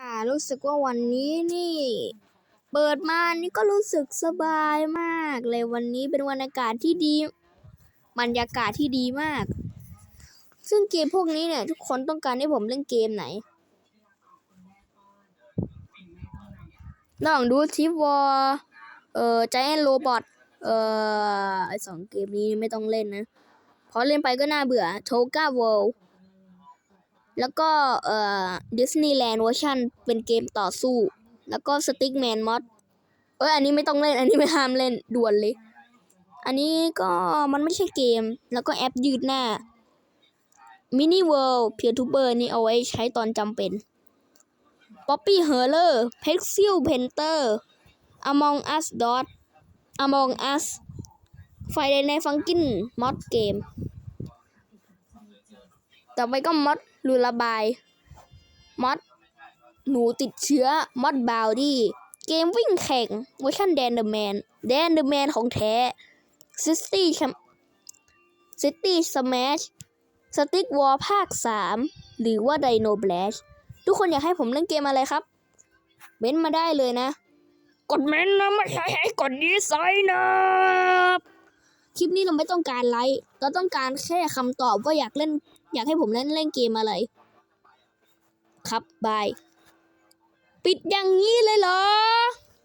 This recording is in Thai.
อ่ารู้สึกว่าวันนี้นี่ เปิดมานี่ก็รู้สึกสบายมากเลยวันนี้เป็นวันอากาศที่ดีบรรยากาศที่ดีมาก ซึ่งเกมพวกนี้เนี่ย ทุกคนต้องการให้ผมเล่นเกมไหนลองดูทิฟวอร์เอ่อใจแอนโรบอทเอ่อไอสองเกมนี้ไม่ต้องเล่นนะ เพราะเล่นไปก็น่าเบื่อโทก้าเวิลด์ แล้วก็เอ่อดิสนีย์แลนด์เวอร์ชันเป็นเกมต่อสู้ แล้วก็สติ๊กแมนมอดเอ้ยอันนี้ไม่ต้องเล่น อันนี้ไม่ห้ามเล่นด่วนเลย อันนี้ก็มันไม่ใช่เกม แล้วก็แอปยืดหน้ามินิเวิลด์เพียร์ทูเบอร์นี่เอาไว้ใช้ตอนจำเป็นป๊อปปี้เฮอร์เลอร์เพกซิลเพนเตอร์อมองอัสดอทอมองอัสไฟเดนในฟังกินมอดเกม ต่อไปก็มอดลูลาบายมอดหนูติดเชื้อมอดบาวดี้เกมวิ่งแข่งเวอร์ชันแดนเดอร์แมนแดนเดอร์แมนของแท้ซิตี้แชมซิตี้สแมชสติ๊กวอลภาค 3 หรือว่าไดโนแบลชทุกคนอยากให้ผมเล่นเกมอะไรครับ เม้นมาได้เลยนะ กดเม้นนะ ไม่ใช่ให้กดดีไซน์นะ คลิปนี้เราไม่ต้องการไลค์เราต้องการแค่คำตอบว่าอยากเล่น อยากให้ผมเล่นเล่นเกมอะไร ครับบาย ปิดอย่างนี้เลยเหรอ